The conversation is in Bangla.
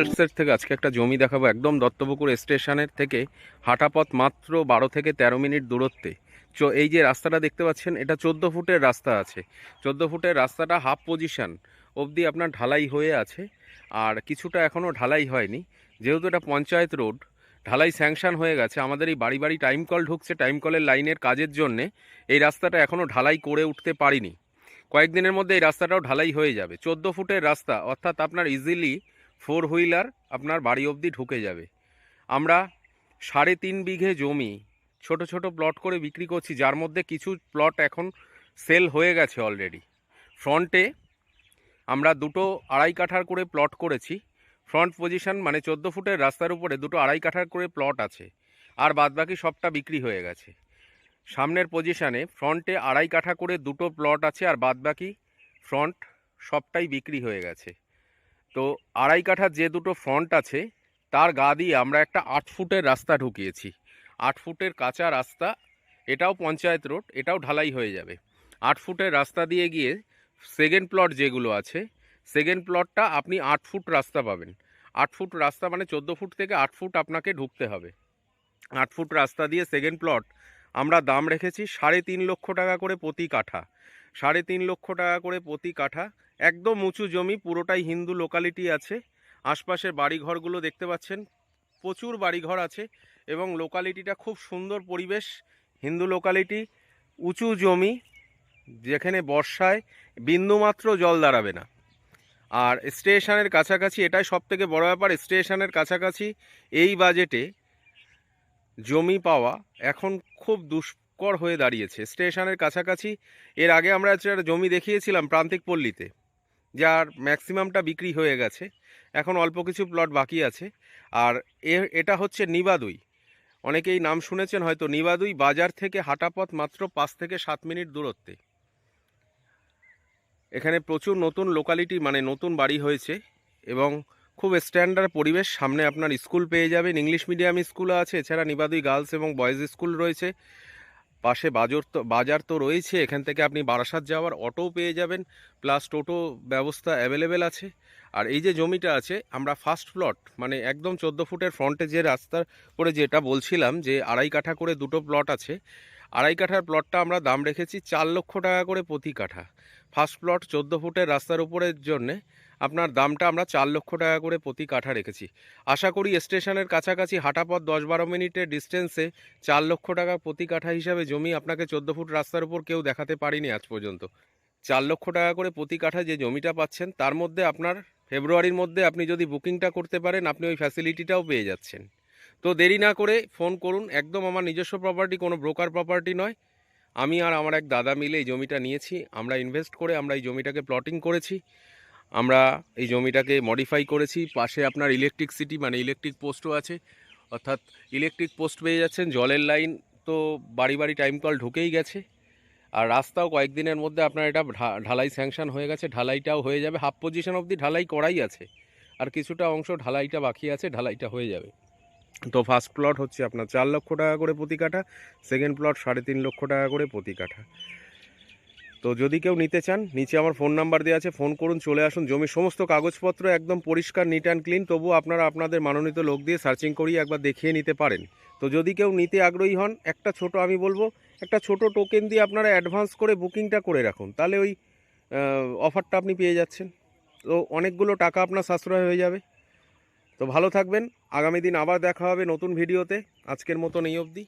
ডিটেলসের থেকে আজকে একটা জমি দেখাবো একদম দত্তপুকুর স্টেশনের থেকে, হাঁটাপথ মাত্র বারো থেকে তেরো মিনিট দূরত্বে। চো, এই যে রাস্তাটা দেখতে পাচ্ছেন, এটা চোদ্দ ফুটের রাস্তা আছে। চোদ্দ ফুটের রাস্তাটা হাফ পজিশন অবধি আপনার ঢালাই হয়ে আছে, আর কিছুটা এখনও ঢালাই হয়নি। যেহেতু এটা পঞ্চায়েত রোড, ঢালাই স্যাংশন হয়ে গেছে, আমাদের এই বাড়ি বাড়ি টাইম কল ঢুকছে, টাইম কলের লাইনের কাজের জন্যে এই রাস্তাটা এখনও ঢালাই করে উঠতে পারিনি। কয়েকদিনের মধ্যে এই রাস্তাটাও ঢালাই হয়ে যাবে। চোদ্দ ফুটের রাস্তা, অর্থাৎ আপনার ইজিলি ফোর হুইলার আপনার বাড়ি অবধি ঢুকে যাবে। আমরা সাড়ে তিন বিঘে জমি ছোট ছোট প্লট করে বিক্রি করছি, যার মধ্যে কিছু প্লট এখন সেল হয়ে গেছে অলরেডি ফ্রন্টে আমরা দুটো আড়াই কাঠার করে প্লট করেছি। ফ্রন্ট পজিশন মানে চোদ্দ ফুটের রাস্তার উপরে দুটো আড়াই কাঠার করে প্লট আছে, আর বাদবাকি সবটা বিক্রি হয়ে গেছে। সামনের পজিশনে ফ্রন্টে আড়াই কাঠা করে দুটো প্লট আছে, আর বাদবাকি ফ্রন্ট সবটাই বিক্রি হয়ে গেছে। তো আড়াই কাঠার যে দুটো ফ্রন্ট আছে, তার গা দিয়ে আমরা একটা আট ফুটের রাস্তা ঢুকিয়েছি। আট ফুটের কাঁচা রাস্তা, এটাও পঞ্চায়েত রোড, এটাও ঢালাই হয়ে যাবে। আট ফুটের রাস্তা দিয়ে গিয়ে সেকেন্ড প্লট যেগুলো আছে সেকেন্ড প্লটটা আপনি আট ফুট রাস্তা পাবেন। আট ফুট রাস্তা মানে চোদ্দ ফুট থেকে আট ফুট আপনাকে ঢুকতে হবে। আট ফুট রাস্তা দিয়ে সেকেন্ড প্লট আমরা দাম রেখেছি সাড়ে তিন লক্ষ টাকা করে প্রতি কাঠা। সাড়ে তিন লক্ষ টাকা করে প্রতি কাঠা একদম উঁচু জমি, পুরোটাই হিন্দু লোকালিটি আছে। আশপাশের বাড়িঘরগুলো দেখতে পাচ্ছেন, প্রচুর বাড়িঘর আছে এবং লোকালিটিটা খুব সুন্দর পরিবেশ, হিন্দু লোকালিটি উঁচু জমি, যেখানে বর্ষায় বিন্দুমাত্র জল দাঁড়াবে না। আর স্টেশনের কাছাকাছি, এটাই সব থেকে বড় ব্যাপার, স্টেশনের কাছাকাছি এই বাজেটে জমি পাওয়া এখন খুব দুষ্কর হয়ে দাঁড়িয়েছে। স্টেশনের কাছাকাছি, এর আগে আমরা একটা জমি দেখিয়েছিলাম প্রান্তিক পল্লীতে। যার ম্যাক্সিমামটা বিক্রি হয়ে গেছে। এখন অল্প কিছু প্লট বাকি আছে। আর এটা হচ্ছে নিবাদুই। অনেকেই নাম শুনেছেন হয়তো নিবাদুই বাজার থেকে হাঁটাপথ মাত্র পাঁচ থেকে সাত মিনিট দূরত্বে। এখানে প্রচুর নতুন লোকালিটি মানে নতুন বাড়ি হয়েছে এবং খুব স্ট্যান্ডার্ড পরিবেশ। সামনে আপনার স্কুল পেয়ে যাবেন। ইংলিশ মিডিয়াম স্কুল আছে। এছাড়া নিবাদুই গার্লস এবং বয়েজ স্কুল রয়েছে। পাশে বাজার তো বাজার তো রয়েছে, এখান থেকে আপনি বারাসাত যাওয়ার অটো পেয়ে যাবেন প্লাস টোটো ব্যবস্থা অ্যাভেলেবেল আছে। আর এই যে জমিটা আছে, আমরা ফার্স্ট প্লট মানে একদম চোদ্দ ফুটের ফ্রন্টে যে রাস্তার করে যেটা বলছিলাম, যে আড়াই কাঠা করে দুটো প্লট আছে, আড়াই কাঠার প্লটটা আমরা দাম রেখেছি চার লক্ষ টাকা করে প্রতি কাঠা। ফার্স্ট প্লট চোদ্দ ফুটের রাস্তার উপরের জন্যে আপনার দামটা আমরা চার লক্ষ টাকা করে প্রতি কাঠা রেখেছি। আশা করি স্টেশনের কাছাকাছি হাঁটাপথ দশ বারো মিনিটের ডিস্টেন্সে চার লক্ষ টাকা প্রতি কাঠা হিসাবে জমি আপনাকে চোদ্দ ফুট রাস্তার উপর কেউ দেখাতে পারিনি আজ পর্যন্ত। চার লক্ষ টাকা করে প্রতি কাঠা যে জমিটা পাচ্ছেন, তার মধ্যে আপনার ফেব্রুয়ারির মধ্যে আপনি যদি বুকিংটা করতে পারেন, আপনি ওই ফ্যাসিলিটিটাও পেয়ে যাচ্ছেন। তো দেরি না করে ফোন করুন, একদম আমার নিজস্ব প্রপার্টি কোনো ব্রোকার প্রপার্টি নয়। আমি আর আমার এক দাদা মিলে এই জমিটা নিয়েছি। আমরা ইনভেস্ট করে আমরা এই জমিটাকে প্লটিং করেছি। আমরা এই জমিটাকে মডিফাই করেছি। পাশে আপনার ইলেকট্রিকসিটি মানে ইলেকট্রিক পোস্টও আছে। অর্থাৎ ইলেকট্রিক পোস্ট পেয়ে যাচ্ছেন। জলের লাইন তো বাড়ি বাড়ি টাইম কল ঢুকেই গেছে। আর রাস্তাও কয়েকদিনের মধ্যে আপনার এটা ঢালাই স্যাংশন হয়ে গেছে। ঢালাইটাও হয়ে যাবে। হাফ পজিশন অবধি ঢালাই করাই আছে। আর কিছুটা অংশ ঢালাইটা বাকি আছে। ঢালাইটা হয়ে যাবে। তো ফার্স্ট প্লট হচ্ছে আপনার চার লক্ষ টাকা করে প্রতি কাঠা সেকেন্ড প্লট সাড়ে তিন লক্ষ টাকা করে প্রতি কাঠা। তো যদি কেউ নিতে চান, নিচে আমার ফোন নাম্বার দেওয়া আছে ফোন করুন, চলে আসুন। জমির সমস্ত কাগজপত্র একদম পরিষ্কার নিট অ্যান্ড ক্লিন তবুও আপনারা আপনাদের মনোনীত লোক দিয়ে সার্চিং করিয়ে একবার দেখিয়ে নিতে পারেন। তো যদি কেউ নিতে আগ্রহী হন, একটা ছোট আমি বলব, একটা ছোট টোকেন দিয়ে আপনারা অ্যাডভান্স করে বুকিংটা করে রাখুন। তাহলে ওই অফারটা আপনি পেয়ে যাচ্ছেন। তো অনেকগুলো টাকা আপনার সাশ্রয় হয়ে যাবে। তো ভালো থাকবেন। আগামী দিন আবার দেখা হবে নতুন ভিডিওতে। আজকের মতন এই অবধি।